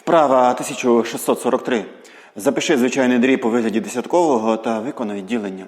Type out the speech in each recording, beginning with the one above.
Вправа 1643. Запиши звичайний дріб у вигляді десяткового та виконай ділення.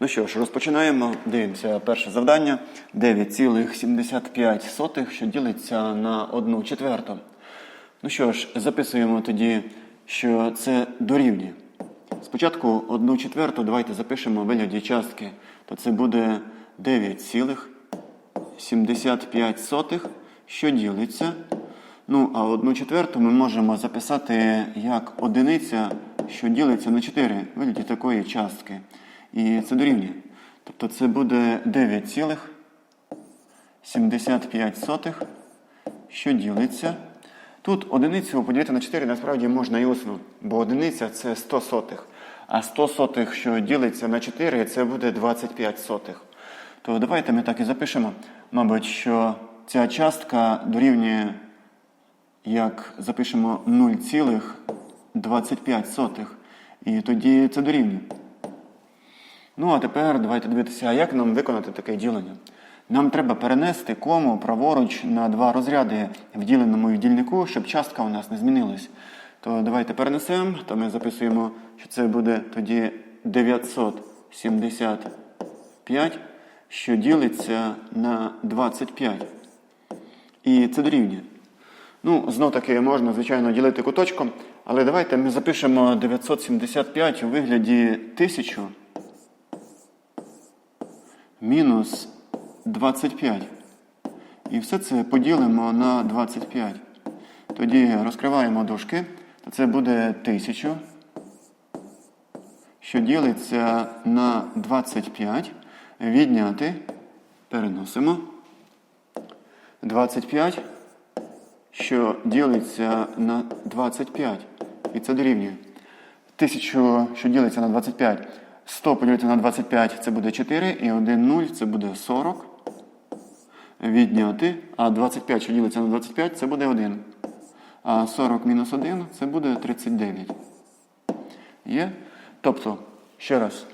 Ну що ж, розпочинаємо. Дивимося перше завдання. 9,75, що ділиться на 1 четверту. Ну що ж, записуємо тоді, що це дорівнює. Спочатку 1 четверту давайте запишемо у вигляді частки. То це буде 9,75, що ділиться. Ну, а 1 четверту ми можемо записати як одиниця, що ділиться на 4 в вигляді такої частки. І це дорівнює. Тобто це буде 9,75, що ділиться. Тут одиницю поділити на 4 насправді можна і усно, бо одиниця це 100 сотих. А 100 сотих, що ділиться на 4, це буде 25 сотих. То давайте ми так і запишемо, мабуть, що ця частка дорівнює, як запишемо 0,25. І тоді це дорівнює. Ну, а тепер давайте дивитися, як нам виконати таке ділення. Нам треба перенести кому праворуч на два розряди в діленому і дільнику, щоб частка у нас не змінилась. То давайте перенесемо, то ми записуємо, що це буде тоді 975, що ділиться на 25. І це дорівнює. Ну, знов таки можна, звичайно, ділити куточком, але давайте ми запишемо 975 у вигляді 1000 мінус 25. І все це поділимо на 25. Тоді розкриваємо дужки, то це буде 1000, що ділиться на 25. Відняти, переносимо. 25, що ділиться на 25. І це дорівнює. 1000, що ділиться на 25. 100 поділити на 25 це буде 4, і 1 0 це буде 40. Відняти. А 25, що ділиться на 25, це буде 1. А 40 мінус 1 це буде 39. Є? Тобто, ще раз,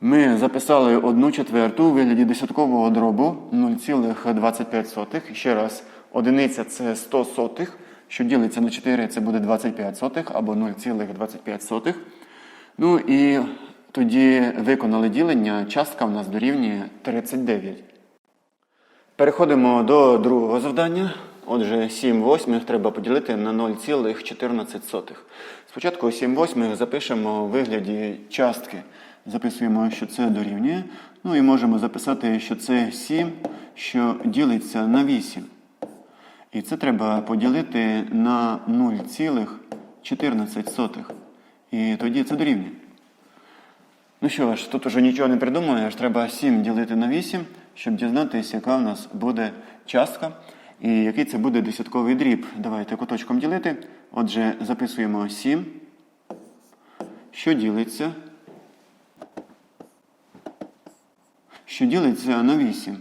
ми записали 1 четверту у вигляді десяткового дробу 0,25. Ще раз, одиниця це 100 сотих, що ділиться на 4, це буде 25 сотих або 0,25. Ну і тоді виконали ділення, частка в нас дорівнює 39. Переходимо до другого завдання. Отже, 7 восьмих треба поділити на 0,14. Спочатку 7 восьмих запишемо у вигляді частки. Записуємо, що це дорівнює. Ну і можемо записати, що це 7, що ділиться на 8. І це треба поділити на 0,14. І тоді це дорівнює. Ну що ж, тут уже нічого не придумаєш, треба 7 ділити на 8, щоб дізнатися, яка в нас буде частка і який це буде десятковий дріб. Давайте куточком ділити. Отже, записуємо 7, що ділиться, що ділиться на 8.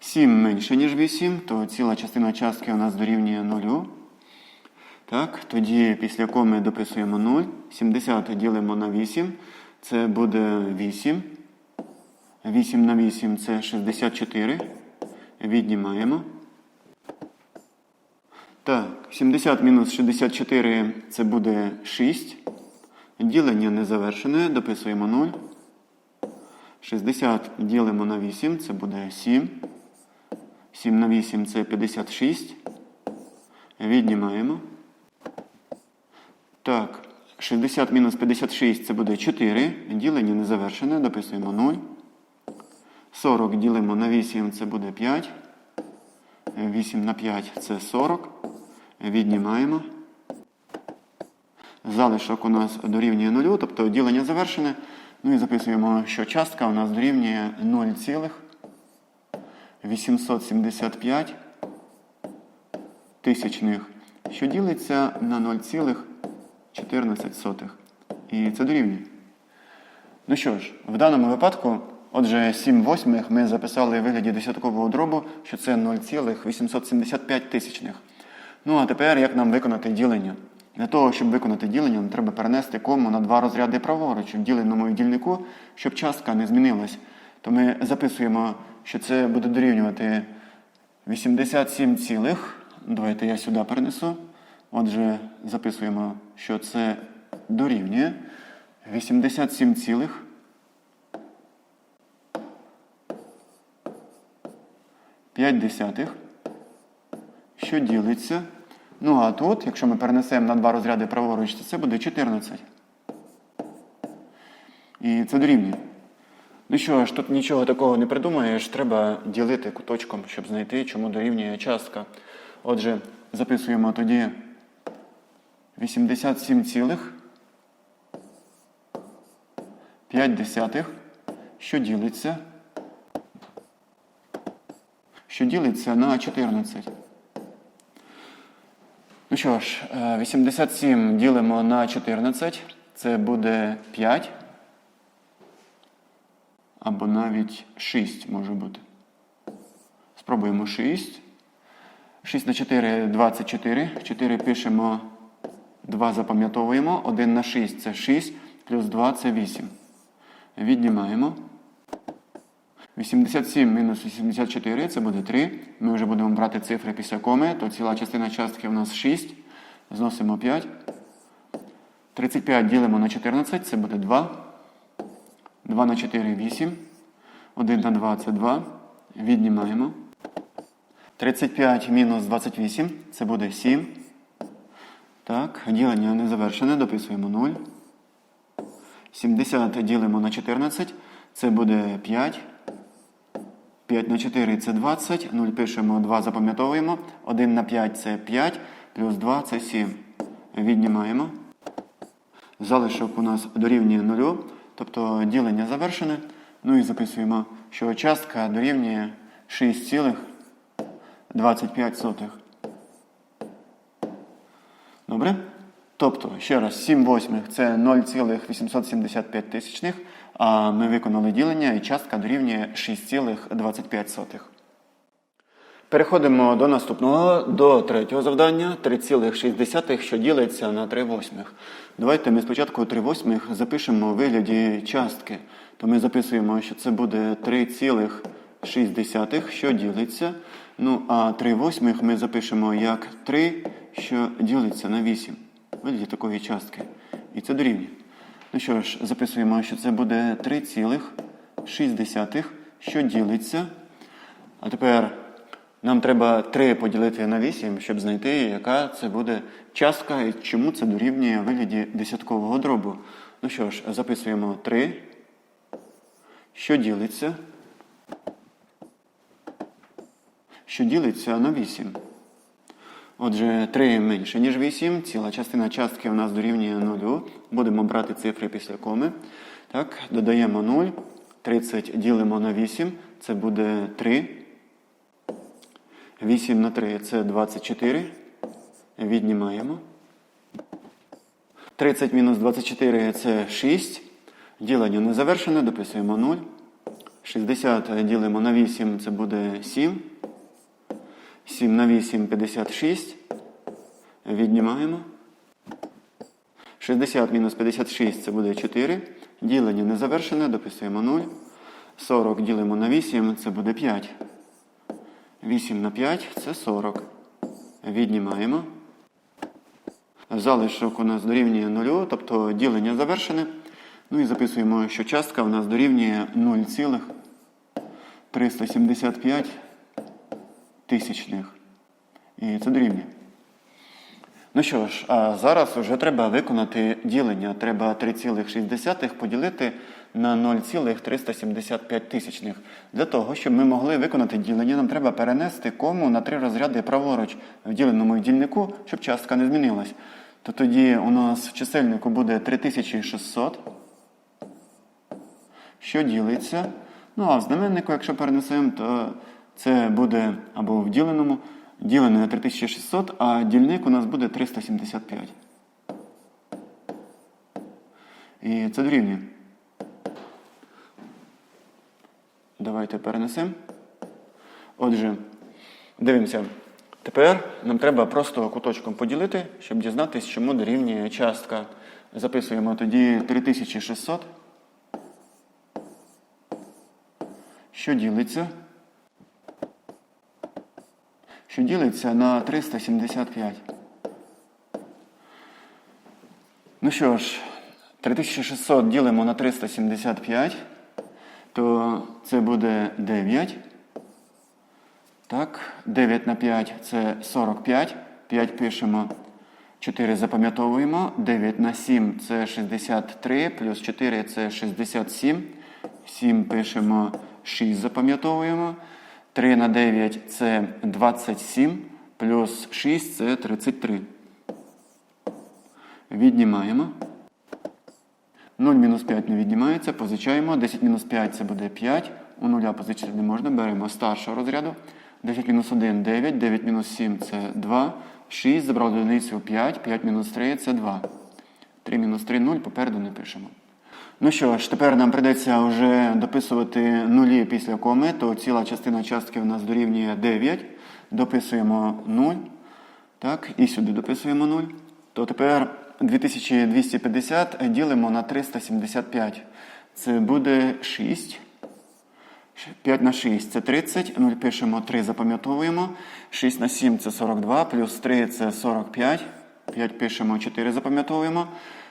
7 менше, ніж 8, то ціла частина частки у нас дорівнює 0. Так, тоді після коми дописуємо 0. 70 ділимо на 8. Це буде 8. 8 на 8 це 64. Віднімаємо. Так, 70 мінус 64 це буде 6. Ділення не завершене. Дописуємо 0. 60 ділимо на 8, це буде 7. 7 на 8 це 56. Віднімаємо. Так, 60 мінус 56 це буде 4. Ділення не завершене. Дописуємо 0. 40 ділимо на 8, це буде 5. 8 на 5 це 40. Віднімаємо. Залишок у нас дорівнює 0, тобто ділення завершене. Ну і записуємо, що частка у нас дорівнює 0,875 тисячних, що ділиться на 0,14. І це дорівнює. Ну що ж, в даному випадку, отже, 7 восьмих ми записали в вигляді десяткового дробу, що це 0,875 тисячних. Ну а тепер як нам виконати ділення? Для того, щоб виконати ділення, нам треба перенести кому на два розряди праворуч в діленому дільнику, щоб частка не змінилась. То ми записуємо, що це буде дорівнювати 87, цілих, давайте я сюди перенесу, Отже, записуємо, що це дорівнює 87 цілих 5 десятих, що ділиться. Ну а тут, якщо ми перенесемо на два розряди праворуч, то це буде 14. І це дорівнює. Ну що ж, тут нічого такого не придумаєш, треба ділити куточком, щоб знайти, чому дорівнює частка. Отже, записуємо тоді 87 цілих 5 десятих, що ділиться, що ділиться на 14. Ну що ж, е, 87 ділимо на 14, це буде 5. Або навіть 6 може бути. Спробуємо 6. 6 на 4 24. 4 пишемо, 2 запам'ятовуємо. 1 на 6 це 6, плюс 2 це 8. Віднімаємо. 87 мінус 84 це буде 3. Ми вже будемо брати цифри після коми, то ціла частина частки у нас 6. Зносимо 5. 35 ділимо на 14, це буде 2. 2 на 4 8. 1 на 2 це 2. Віднімаємо. 35 мінус 28 це буде 7. Так, ділення не завершене. Дописуємо 0. 70 ділимо на 14. Це буде 5. 5 на 4 це 20. 0 пишемо, 2 запам'ятовуємо. 1 на 5 це 5. Плюс 2 це 7. Віднімаємо. Залишок у нас дорівнює 0. Тобто ділення завершене. Ну і записуємо, що частка дорівнює 6,25. Добре? Тобто, ще раз, 7 восьмих це 0,875 тисячних, а ми виконали ділення і частка дорівнює 6,25. Переходимо до наступного, до третього завдання 3,6, що ділиться на 3 восьмих. Давайте ми спочатку 3 восьмих запишемо у вигляді частки. То ми записуємо, що це буде 3,6, що ділиться. Ну, а 3 восьмих ми запишемо як 3, що ділиться на 8. У вигляді такої частки. І це дорівнює. Ну що ж, записуємо, що це буде 3,6, що ділиться. А тепер нам треба 3 поділити на 8, щоб знайти, яка це буде частка і чому це дорівнює вигляді десяткового дробу. Ну що ж, записуємо 3, що ділиться, що ділиться на 8. Отже, 3 менше, ніж 8. Ціла частина частки у нас дорівнює 0. Будемо брати цифри після коми. Так, додаємо 0. 30 ділимо на 8. Це буде 3. 8 на 3 це 24. Віднімаємо. 30 мінус 24 це 6. Ділення не завершене, дописуємо 0. 60 ділимо на 8, це буде 7. 7 на 8 56. Віднімаємо. 60 мінус 56 це буде 4. Ділення не завершене, дописуємо 0. 40 ділимо на 8, це буде 5. 8 на 5 це 40. Віднімаємо. Залишок у нас дорівнює 0, тобто ділення завершене. Ну і записуємо, що частка у нас дорівнює 0,375 тисячних. І це дорівнює. Ну що ж, а зараз вже треба виконати ділення. Треба 3,6 поділити на 0,375 тисячних. Для того, щоб ми могли виконати ділення, нам треба перенести кому на три розряди праворуч в діленому дільнику, щоб частка не змінилась. То тоді у нас в чисельнику буде 3600, що ділиться. Ну а в знаменнику, якщо перенесемо, то це буде або в діленому ділене на 3600, а дільник у нас буде 375. І це дорівнює. Давайте перенесемо. Отже, дивимося. Тепер нам треба просто куточком поділити, щоб дізнатися, чому дорівнює частка. Записуємо тоді 3600. Що ділиться? Що ділиться на 375. Ну що ж, 3600 ділимо на 375, то це буде 9. Так, 9 на 5 це 45. 5 пишемо, 4 запам'ятовуємо. 9 на 7 це 63, плюс 4 це 67. 7 пишемо, 6 запам'ятовуємо. 3 на 9 це 27, плюс 6 це 33. Віднімаємо. 0 мінус 5 не віднімається, позичаємо. 10 мінус 5 це буде 5. У нуля позичити не можна. Беремо старшого розряду. 10 мінус 1 9, 9 мінус 7 це 2. 6 забрали одиницю 5, 5 мінус 3 це 2. 3 мінус 3 0, попереду не пишемо. Ну що ж, тепер нам прийдеться вже дописувати нулі після коми, то ціла частина частки в нас дорівнює 9. Дописуємо 0. Так, і сюди дописуємо 0. То тепер 2250 ділимо на 375. Це буде 6. 5 на 6 це 30. 0 пишемо 3, запам'ятовуємо. 6 на 7 це 42, плюс 3 це 45. 5 пишемо 4, запам'ятовуємо.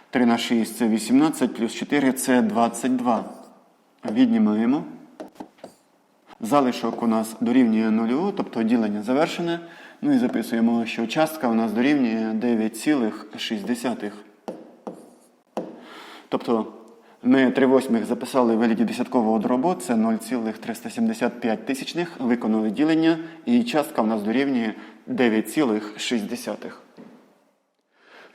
3 на 6 це 18, плюс 4 це 22. Віднімаємо. Залишок у нас дорівнює 0, тобто ділення завершене. Ну і записуємо, що частка у нас дорівнює 9,6. Тобто ми 3 восьмих записали в вигляді десяткового дробу, це 0,375 тисячних, виконали ділення, і частка у нас дорівнює 9,6.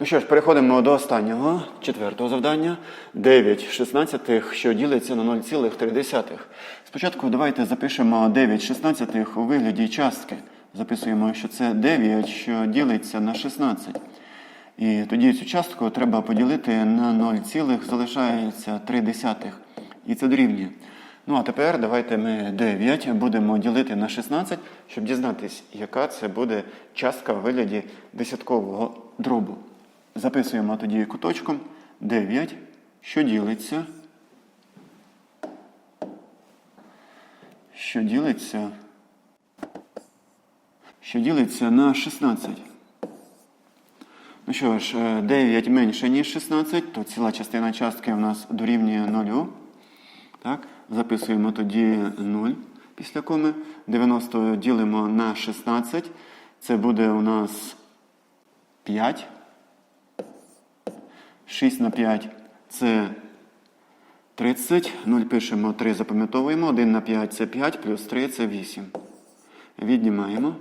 Ну що ж, переходимо до останнього, четвертого завдання. 9 шістнадцятих, що ділиться на 0,3. Спочатку давайте запишемо 9 шістнадцятих у вигляді частки. Записуємо, що це 9, що ділиться на 16. І тоді цю частку треба поділити на 0, залишається 3 десятих. І це дорівнює. Ну а тепер давайте ми 9 будемо ділити на 16, щоб дізнатись, яка це буде частка в вигляді десяткового дробу. Записуємо тоді куточком 9, що ділиться. Що ділиться, що ділиться на 16. Ну що ж, е, 9 менше, ніж 16, то ціла частина частки у нас дорівнює 0. Так? Записуємо тоді 0 після коми. 90 ділимо на 16. Це буде у нас 5. 6 на 5 це 30. 0 пишемо 3, запам'ятовуємо. 1 на 5 це 5, плюс 3 це 8. Віднімаємо.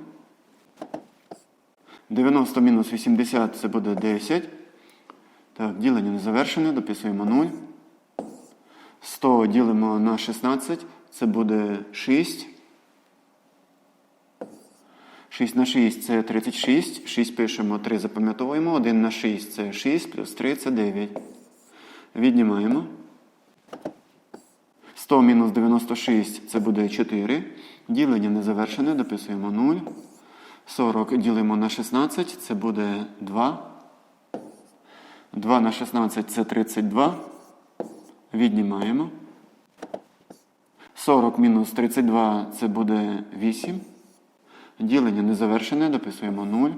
90 мінус 80 це буде 10. Так, ділення не завершене, дописуємо 0. 100 ділимо на 16, це буде 6. 6 на 6 це 36. 6 пишемо, 3 запам'ятовуємо. 1 на 6 це 6, плюс 3 це 9. Віднімаємо. 100 мінус 96 це буде 4. Ділення не завершене, дописуємо 0. 40 ділимо на 16, це буде 2. 2 на 16 це 32. Віднімаємо. 40 мінус 32 це буде 8. Ділення не завершене, дописуємо 0.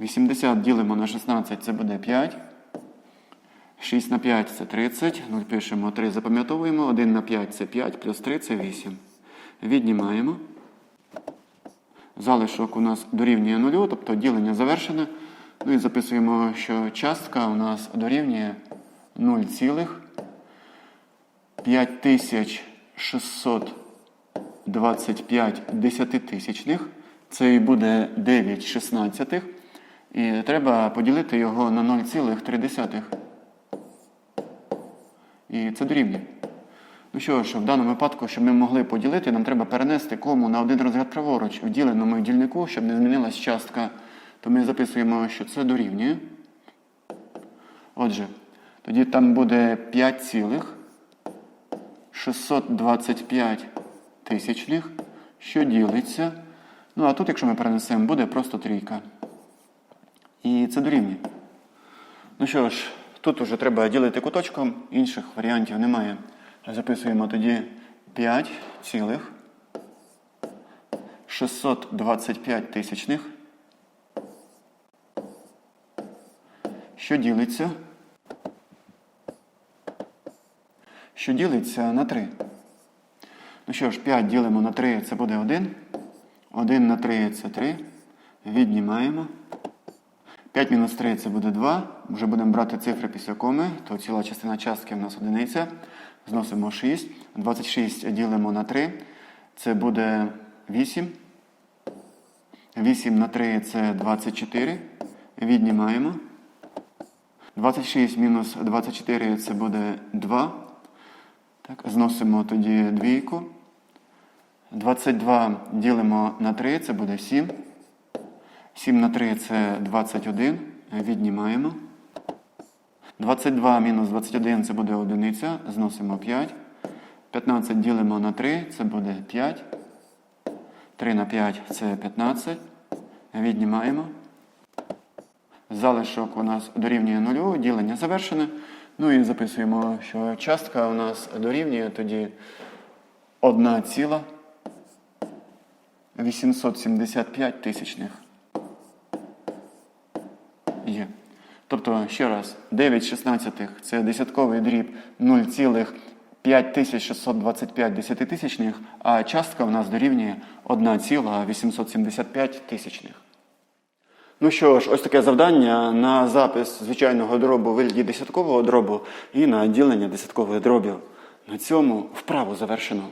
80 ділимо на 16, це буде 5. 6 на 5 це 30. 0 пишемо 3, запам'ятовуємо. 1 на 5 це 5, плюс 3 це 8. Віднімаємо. Залишок у нас дорівнює 0, тобто ділення завершене. Ну і записуємо, що частка у нас дорівнює 0,5625 десятитисячних. Це і буде 9 шістнадцятих. І треба поділити його на 0,3. І це дорівнює. Ну що ж, в даному випадку, щоб ми могли поділити, нам треба перенести кому на один розряд праворуч в діленому дільнику, щоб не змінилась частка. То ми записуємо, що це дорівнює. Отже, тоді там буде 5,625 тисячних, що ділиться. Ну, а тут, якщо ми перенесемо, буде просто трійка. І це дорівнює. Ну що ж, тут вже треба ділити куточком, інших варіантів немає. Записуємо тоді 5 цілих 625 тисячних, що ділиться, що ділиться на 3. Ну що ж, 5 ділимо на 3, це буде 1. 1 на 3 це 3. Віднімаємо. 5 мінус 3 це буде 2. Вже будемо брати цифри після коми, то ціла частина частки в нас одиниця. Зносимо 6. 26 ділимо на 3. Це буде 8. 8 на 3 це 24. Віднімаємо. 26 мінус 24 це буде 2. Так, зносимо тоді двійку. 22 ділимо на 3, це буде 7. 7 на 3 це 21. Віднімаємо. 22 мінус 21 це буде одиниця. Зносимо 5. 15 ділимо на 3, це буде 5. 3 на 5 це 15. Віднімаємо. Залишок у нас дорівнює нулю, ділення завершене. Ну і записуємо, що частка у нас дорівнює тоді 1 ціла 875 тисячних. Є. Тобто, ще раз, 9 шістнадцятих – це десятковий дріб 0,5625 десятитисячних, а частка у нас дорівнює 1,875 тисячних. Ну що ж, ось таке завдання на запис звичайного дробу в вигляді десяткового дробу і на ділення десяткових дробів. На цьому вправу завершено.